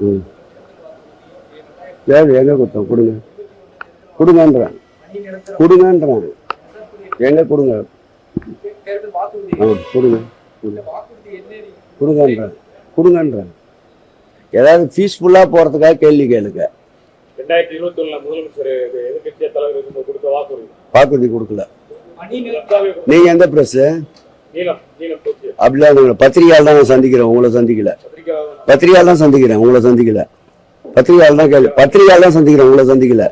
ம். சரி எங்கே கொடுத்தோம்? கொடுங்க. கொடுங்கன்றேன். கொடுங்கன்றேன். எங்கே கொடுங்க? ஆ கொடுங்க. கொடுங்கன்றேன். கொடுங்கன்றேன். ஏதாவது பீஸ்ஃபுல்லாக போகிறதுக்காக கேள்வி கேளுங்க. ரெண்டாயிரத்தி இருபத்தி ஒண்ணுல முதலமைச்சர் எதிர்கட்சிய தலைவர் கொடுத்த வாக்குறுதி. வாக்குறுதி கொடுக்கல. நீங்கள் எந்த போச்சு. அப்படிலாம் பத்திரிகையால் தான் நான் சந்திக்கிறேன். உங்களை சந்திக்கல. பத்திரிகையால் தான் சந்திக்கிறேன் உங்களை சந்திக்கல. பத்திரிகையால் தான் கேள்வி பத்திரிகையால் தான் சந்திக்கிறேன் உங்களை சந்திக்கல.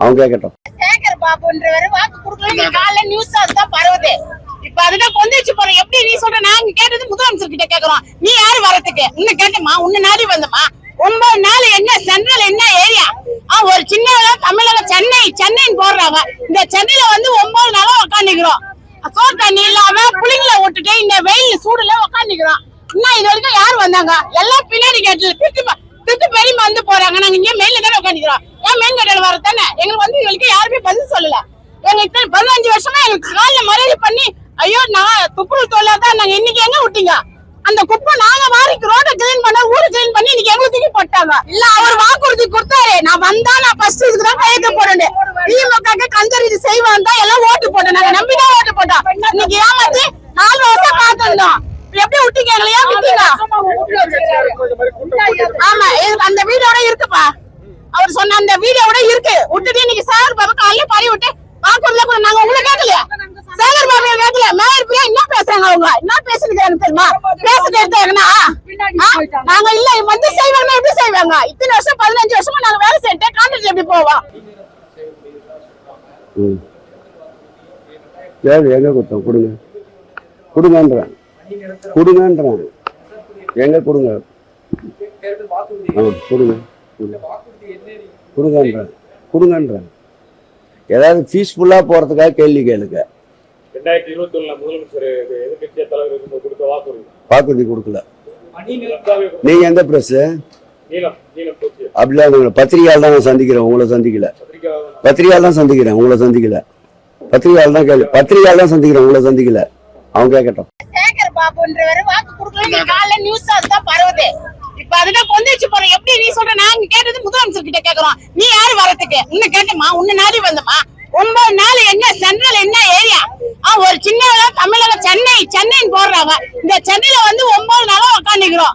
அவன் கேட்கட்டும் சேகர் பாபுன்றவர் வாக்கு கொடுக்கல. காலைல நியூஸ் அதுதான் பரவுது இப்ப அதுதான் கொந்தளிச்சு போறோம் எப்படி நீ சொல்ற? நாங்க கேட்டது முதலமைச்சர் கிட்ட கேக்குறோம். நீ யாரு வரதுக்கு உன்ன கேட்டமா உன்னை நாடி வந்தமா ஒன்பது நாள் என்ன சென்ட்ரல் என்ன ஏரியா? ஒரு சின்ன தமிழக சென்னை சென்னைன்னு போடுறாங்க இந்த சென்னையில வந்து ஒன்பது நாளா உக்காந்துக்கிறோம். சோறு தண்ணி இல்லாம புளிங்களை விட்டுட்டு இந்த வெயில் சூடுல உக்காந்துக்கிறோம். இன்னும் இது வரைக்கும் யார் வந்தாங்க? எல்லாம் பின்னாடி கேட்டு திட்டு திட்டு பெரியமா வந்து போறாங்க. நாங்க இங்க மெயின்ல தானே உட்காந்துக்கிறோம் ஏன் மெயின் கடையில வர தானே? எங்களுக்கு வந்து எங்களுக்கு யாருமே பதில் சொல்லல. எங்களுக்கு பதினஞ்சு வருஷமா எங்களுக்கு காலில் மரியாதை பண்ணி ஐயோ நான் துப்புரவு தொழிலா தான் நாங்க இன்னைக்கு எங்க விட்டீங்க? அந்த குப்பை நாங்க வாரிக்கு ரோட கிளீன் பண்ண ஊரு கிளீன் பண்ணி இன்னைக்கு எங்களுக்கு தூக்கி போட்டாங்க. இல்ல அவர் வாக்குறுதி கொடுத்தாரு. நான் வந்தா நான் ஃபர்ஸ்ட் இதுக்கு தான் கையெழுத்து போறேன் திமுக கஞ்சர் இது செய்வான் தான் எல்லாம் ஓட்டு போட்டோம். நாங்க நம்பி தான் ஓட்டு போட்டோம். இன்னைக்கு ஏமாத்தி நாலு வருஷம் காத்திருந்தோம் எப்படி விட்டீங்க? எங்களை ஏன் விட்டீங்க? ஆமா அந்த வீடியோட இருக்குப்பா. அவர் சொன்ன அந்த வீடியோட இருக்கு. விட்டுட்டு இன்னைக்கு சேகர் பாபு காலையில பறி விட்டு வாக்குறுதில கூட நாங்க உங்களை கேட்கலையா. சேகர் பாபு கேட்கல. மேயர் பிரியா என்ன பேசுறாங்க அவங்க? என்ன பேசுறதுக்கு தெரியுமா? பேசுறது எடுத்தாங்கன்னா நாங்க இல்ல வந்து செய்வாங்க எப்படி செய்வாங்க? இத்தனை வருஷம் பதினஞ்சு வருஷமா நாங்க வேலை செஞ்சுட்டு கான்ட்ராக்ட் எப்படி போவோம்? சரி எங்கே கொடுத்தோம்? கொடுங்க. கொடுங்கன்றேன். கொடுங்கன்றேன். எங்கே கொடுங்க? கொடுங்க கொடுங்க. கொடுங்கன்றேன் கொடுங்கன்றேன். ஏதாவது பீஸ்ஃபுல்லாக போகிறதுக்காக கேள்வி கேளுங்க. ரெண்டாயிரத்தி இருபத்தி ஒண்ணுல முதலமைச்சர் எதிர்கட்சிய தலைவர் கொடுத்த வாக்குறுதி. வாக்குறுதி கொடுக்கல. நீங்கள் எந்த ப்ரெஸ்ஸு அப்படிலாம் இல்லை பத்திரிகையால் தான் நான் சந்திக்கிறேன் உங்களை சந்திக்கல. பத்திரிகையால் தான். சந்திக்கிறேன் உங்களை சந்திக்கல. பத்திரிகையால் தான் கேள்வி பத்திரிகையால் தான் சந்திக்கிறேன் உங்களை சந்திக்கல. அவன் கேட்கட்டும். பாப்போன்ற வாக்கு கொடுக்கல காலைல நியூஸ் அதுதான் பரவுது இப்ப அதுதான் கொந்தளிச்சு போறோம் எப்படி நீ சொல்ற? நாங்க கேட்டது முதலமைச்சர் கிட்ட கேக்குறோம். நீ யாரு வரதுக்கு உன்னை கேட்டமா உன்னை நாடி வந்தமா ஒன்பது நாள் என்ன? சென்ட்ரல் என்ன ஏரியா ஒரு சின்ன தமிழக சென்னை சென்னைன்னு போடுறாங்க இந்த சென்னையில வந்து ஒன்பது நாளா உக்காந்துக்கிறோம்.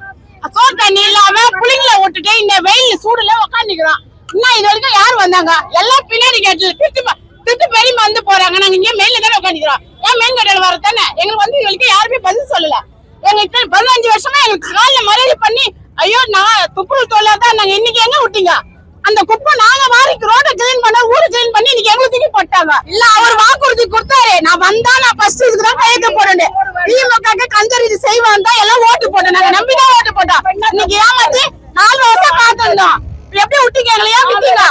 சோறு தண்ணி இல்லாம புளிங்களை விட்டுட்டு இந்த வெயில் சூடுல உக்காந்துக்கிறோம். இன்னும் இது வரைக்கும் யார் வந்தாங்க? எல்லாம் பின்னாடி கேட்டு திட்டு திட்டு பெரியமா வந்து போறாங்க. நாங்க இங்க மெயின்ல தானே உட்காந்துக்கிறோம் ஏன் மெயின் கடையில வர தானே? எங்களுக்கு வந்து எங்களுக்கு யாருமே பதில் சொல்லல. எங்களுக்கு இத்தனை பதினஞ்சு வருஷமா எங்களுக்கு காலில் மரியாதை பண்ணி ஐயோ நான் துப்புரவு தொழிலா தான் நாங்க இன்னைக்கு எங்க விட்டீங்க? அந்த குப்பை நாங்க வாரிக்கு ரோட கிளீன் பண்ண ஊரு கிளீன் பண்ணி இன்னைக்கு எங்களுக்கு தூக்கி போட்டாங்க. இல்ல அவர் வாக்குறுதி கொடுத்தாரு. நான் வந்தா நான் ஃபர்ஸ்ட் இதுக்கு தான் கையெழுத்து போறேன் திமுக கஞ்சர் இது செய்வான் தான் எல்லாம் ஓட்டு போட்டோம். நாங்க நம்பி தான் ஓட்டு போட்டோம். இன்னைக்கு ஏமாத்தி எப்படி விட்டீங்க? எங்களை ஏன் விட்டீங்க?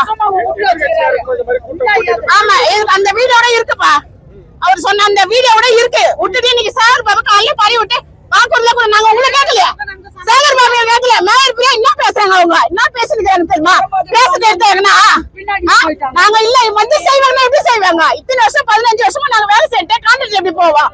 ஆமா அந்த வீடியோட இருக்குப்பா. அவர் சொன்ன அந்த வீடியோட இருக்கு. விட்டுட்டு இன்னைக்கு சேகர் பாபு காலையில பறி விட்டு வாக்குறுதில கூட நாங்க உங்களை கேட்கலையா? சேகர் பாபு கேட்கல. மேயர் பிரியா என்ன பேசுறாங்க அவங்க? என்ன பேசுறது எனக்கு தெரியுமா? பேசுறது எடுத்தாங்கன்னா நாங்க இல்ல வந்து செய்வாங்க எப்படி செய்வாங்க? இத்தனை வருஷம் பதினஞ்சு வருஷமா நாங்க வேலை செஞ்சுட்டு கான்ட்ராக்ட் எப்படி போவோம்?